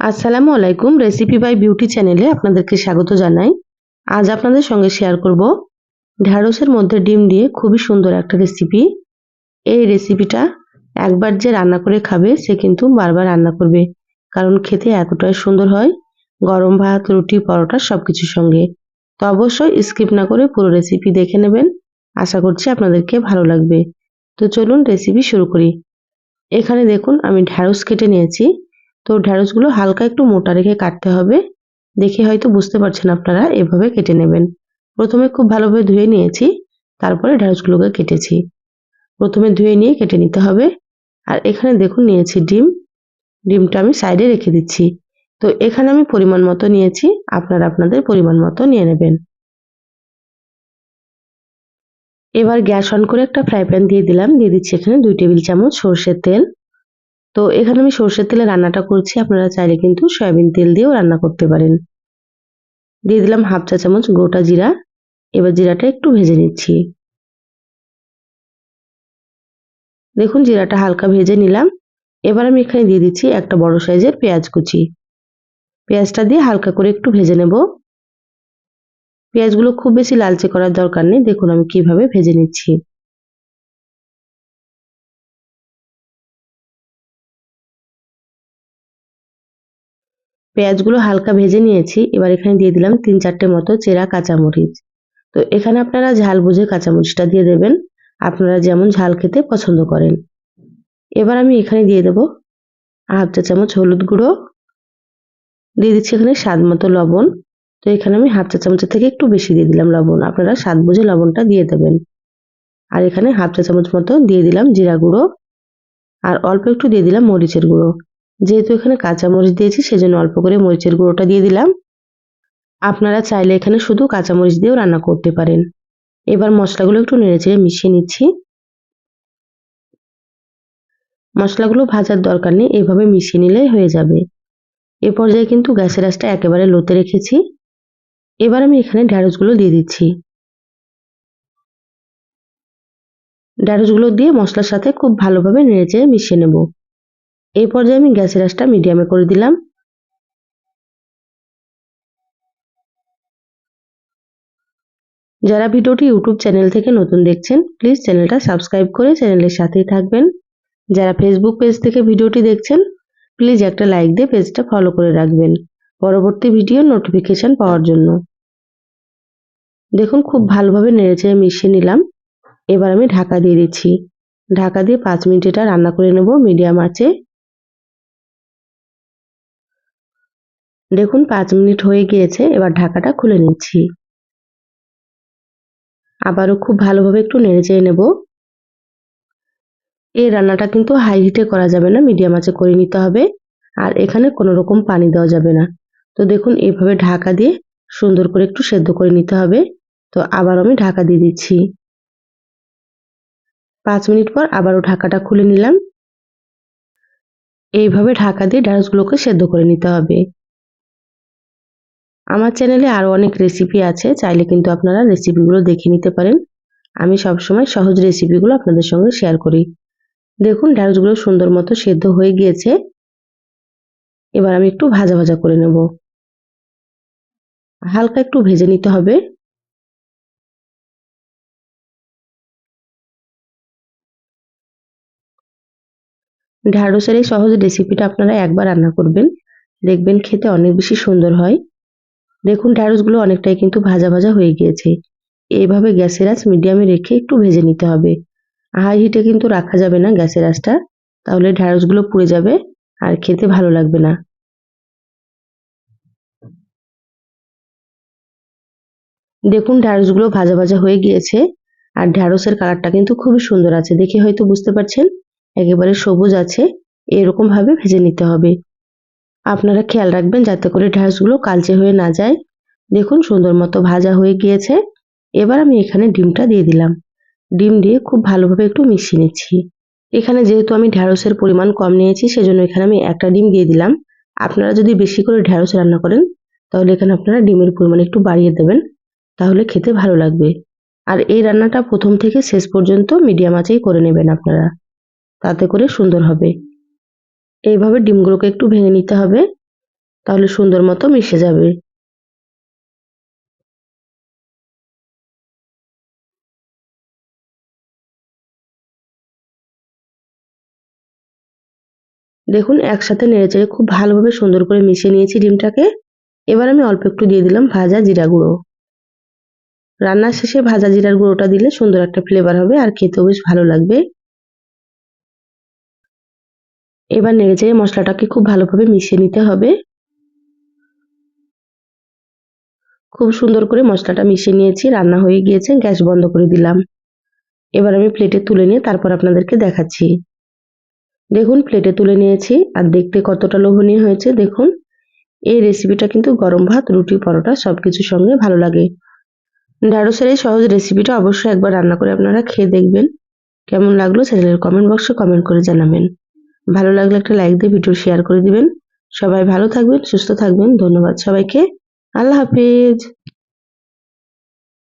আসসালামু আলাইকুম recipe by beauty চ্যানেলে আপনাদেরকে স্বাগত জানাই। আজ আপনাদের সঙ্গে শেয়ার করব ঢ্যাঁড়সের মধ্যে ডিম দিয়ে খুবই সুন্দর একটা রেসিপি এই রেসিপিটা একবার যে রান্না করে খাবে, সে কিন্তু বারবার রান্না করবে, কারণ খেতে এতটাই সুন্দর হয়, গরম ভাত, রুটি, পরোটা সব কিছুর সঙ্গে। তো অবশ্যই স্কিপ না করে পুরো রেসিপি দেখে নেবেন, আশা করছি আপনাদেরকে ভালো লাগবে। তো চলুন রেসিপি শুরু করি। এখানে দেখুন, আমি ঢ্যাঁড়স কেটে নিয়েছি। তো ঢ্যাঁড়সগুলো হালকা একটু মোটা রেখে কাটতে হবে। দেখে হয়তো বুঝতে পারছেন আপনারা এভাবে কেটে নেবেন। প্রথমে খুব ভালোভাবে ধুয়ে নিয়েছি, তারপরে ঢ্যাঁড়সগুলোকে কেটেছি। প্রথমে ধুয়ে নিয়ে কেটে নিতে হবে। আর এখানে দেখুন নিয়েছি ডিম। ডিমটা আমি সাইডে রেখে দিচ্ছি। তো এখানে আমি পরিমাণ মতো নিয়েছি, আপনারা আপনাদের পরিমাণ মতো নিয়ে নেবেন। এবার গ্যাস অন করে একটা ফ্রাই প্যান দিয়ে দিলাম। দিয়ে দিচ্ছি এখানে দুই টেবিল চামচ সর্ষের তেল। তো এখানে আমি সর্ষের তেলে রান্নাটা করছি। আপনারা চাইলে কিন্তু সয়াবিন তেল দিয়েও রান্না করতে পারেন। দিয়ে দিলাম হাফ চা চামচ গোটা জিরা। এবার জিরাটা একটু ভেজে নিচ্ছি। দেখুন জিরাটা হালকা ভেজে নিলাম। এবার আমি এখানে দিয়ে দিচ্ছি একটা বড় সাইজের পেঁয়াজ কুচি। পেঁয়াজটা দিয়ে হালকা করে একটু ভেজে নেব। পেঁয়াজগুলো খুব বেশি লালচে করার দরকার নেই। দেখুন আমি কীভাবে ভেজে নিচ্ছি। পেঁয়াজগুলো হালকা ভেজে নিয়েছি। এবার এখানে দিয়ে দিলাম তিন চারটে মতো চেরা কাঁচামরিচ। তো এখানে আপনারা ঝাল বুঝে কাঁচামরিচটা দিয়ে দেবেন। আপনারা যেমন ঝাল খেতে পছন্দ করেন। এবার আমি এখানে দিয়ে দেবো হাফ চা চামচ হলুদ গুঁড়ো। দিয়ে দিচ্ছি এখানে স্বাদ মতো লবণ। তো এখানে আমি হাফ চা চামচের থেকে একটু বেশি দিয়ে দিলাম লবণ। আপনারা স্বাদ বুঝে লবণটা দিয়ে দেবেন। আর এখানে হাফ চা চামচ মতো দিয়ে দিলাম জিরা গুঁড়ো। আর অল্প একটু দিয়ে দিলাম মরিচের গুঁড়ো। যেহেতু এখানে কাঁচা মরিচ দিয়েছি, সেজন্য অল্প করে মরিচের গুঁড়োটা দিয়ে দিলাম। আপনারা চাইলে এখানে শুধু কাঁচামরিচ দিয়েও রান্না করতে পারেন। এবার মশলাগুলো একটু নেড়েচেড়ে মিশিয়ে নিচ্ছি। মশলাগুলো ভাজার দরকার নেই, এভাবে মিশিয়ে নিলেই হয়ে যাবে। এ পর্যায়ে কিন্তু গ্যাসের আঁচটা একেবারে লোতে রেখেছি। এবার আমি এখানে ঢ্যাঁড়সগুলো দিয়ে দিচ্ছি। ঢ্যাঁড়সগুলো দিয়ে মশলার সাথে খুব ভালোভাবে নেড়ে নেড়েচেড়ে মিশিয়ে নেব। এই পর্যায়ে আমি গ্যাসের আঁচটা মিডিয়ামে করে দিলাম। যারা ভিডিওটি ইউটিউব চ্যানেল থেকে নতুন দেখছেন প্লিজ চ্যানেলটা সাবস্ক্রাইব করে চ্যানেলের সাথেই থাকবেন। যারা ফেসবুক পেজ থেকে ভিডিওটি দেখছেন প্লিজ একটা লাইক দিয়ে পেজটা ফলো করে রাখবেন। পরবর্তী ভিডিও নোটিফিকেশান পাওয়ার জন্য। দেখুন, খুব ভালোভাবে নেড়েচেড়ে মিশিয়ে নিলাম। এবার আমি ঢাকা দিয়ে দিচ্ছি। ঢাকা দিয়ে পাঁচ মিনিট এটা রান্না করে নেব মিডিয়াম আঁচে। দেখুন, পাঁচ মিনিট হয়ে গিয়েছে, এবার ঢাকাটা খুলে নিচ্ছি। আবারও খুব ভালোভাবে একটু নেড়ে চেড়ে নেব। এই রান্নাটা কিন্তু হাই হিটে করা যাবে না মিডিয়াম আঁচে করে নিতে হবে। আর এখানে কোনো রকম পানি দেওয়া যাবে না। তো দেখুন এভাবে ঢাকা দিয়ে সুন্দর করে একটু সেদ্ধ করে নিতে হবে। তো আবার আমি ঢাকা দিয়ে দিচ্ছি। পাঁচ মিনিট পর আবারও ঢাকাটা খুলে নিলাম। এইভাবে ঢাকা দিয়ে ঢ্যাঁড়সগুলোকে সেদ্ধ করে নিতে হবে। আমার চ্যানেলে আরও অনেক রেসিপি আছে, চাইলে কিন্তু আপনারা রেসিপিগুলো দেখে নিতে পারেন। আমি সবসময় সহজ রেসিপিগুলো আপনাদের সঙ্গে শেয়ার করি। দেখুন ঢ্যাঁড়সগুলো সুন্দর মতো সেদ্ধ হয়ে গিয়েছে। এবার আমি একটু ভাজা ভাজা করে নেব। হালকা একটু ভেজে নিতে হবে। ঢ্যাঁড়সের এই সহজ রেসিপিটা আপনারা একবার রান্না করবেন। দেখবেন খেতে অনেক বেশি সুন্দর হয়। দেখুন ঢ্যাঁড়সগুলো অনেকটাই কিন্তু ভাজা ভাজা হয়ে গিয়েছে। এইভাবে গ্যাসের আঁচ মিডিয়ামে রেখে একটু ভেজে নিতে হবে। হাই হিটে কিন্তু রাখা যাবে না গ্যাসের আঁচটা। তাহলে ঢ্যাঁড়সগুলো পুড়ে যাবে আর খেতে ভালো লাগবে না। দেখুন ঢ্যাঁড়সগুলো ভাজা ভাজা হয়ে গিয়েছে আর ঢ্যাঁড়সের কালারটা কিন্তু খুবই সুন্দর আছে। দেখে হয়তো বুঝতে পারছেন, একেবারে সবুজ আছে। এরকম ভাবে ভেজে নিতে হবে। আপনারা খেয়াল রাখবেন যাতে করে ঢ্যাঁড়সগুলো কালচে হয়ে না যায়। দেখুন সুন্দর মতো ভাজা হয়ে গিয়েছে। এবার আমি এখানে ডিমটা দিয়ে দিলাম। ডিম দিয়ে খুব ভালোভাবে একটু মিশিয়ে নিচ্ছি। এখানে যেহেতু আমি ঢ্যাঁড়সের পরিমাণ কম নিয়েছি, সেজন্য এখানে আমি একটা ডিম দিয়ে দিলাম। আপনারা যদি বেশি করে ঢ্যাঁড়স রান্না করেন, তাহলে এখানে আপনারা ডিমের পরিমাণ একটু বাড়িয়ে দেবেন। তাহলে খেতে ভালো লাগবে। আর এই রান্নাটা প্রথম থেকে শেষ পর্যন্ত মিডিয়াম আঁচেই করে নেবেন আপনারা। তাতে করে সুন্দর হবে। এইভাবে ডিমগুলোকে একটু ভেঙে নিতে হবে, তাহলে সুন্দর মতো মিশে যাবে। দেখুন, একসাথে নেড়েচেড়ে খুব ভালোভাবে সুন্দর করে মিশিয়ে নিয়েছি ডিমটাকে। এবার আমি অল্প একটু দিয়ে দিলাম ভাজা জিরা গুঁড়ো। রান্নার শেষে ভাজা জিরার গুঁড়োটা দিলে সুন্দর একটা ফ্লেভার হবে আর খেতেও বেশ ভালো লাগবে। এবার নেড়ে নেড়েচেড়ে মশলাটাকে খুব ভালোভাবে মিশিয়ে নিতে হবে। খুব সুন্দর করে মশলাটা মিশিয়ে নিয়েছি, রান্না হয়ে গিয়েছে, গ্যাস বন্ধ করে দিলাম। এবার আমি প্লেটে তুলে নিয়ে তারপর আপনাদেরকে দেখাচ্ছি। দেখুন, প্লেটে তুলে নিয়েছি আর দেখতে কতটা লোভনীয় হয়েছে। দেখুন, এই রেসিপিটা কিন্তু গরম ভাত, রুটি, পরোটা সব কিছুর সঙ্গে ভালো লাগে। ঢ্যাঁড়সের এই সহজ রেসিপিটা অবশ্যই একবার রান্না করে আপনারা খেয়ে দেখবেন। কেমন লাগল চ্যানেলের কমেন্ট বক্সে কমেন্ট করে জানাবেন। ভালো লাগলে একটা লাইক দিয়ে ভিডিও শেয়ার করে দিবেন। সবাই ভালো থাকবেন, সুস্থ থাকবেন। ধন্যবাদ সবাইকে। আল্লাহ হাফিজ।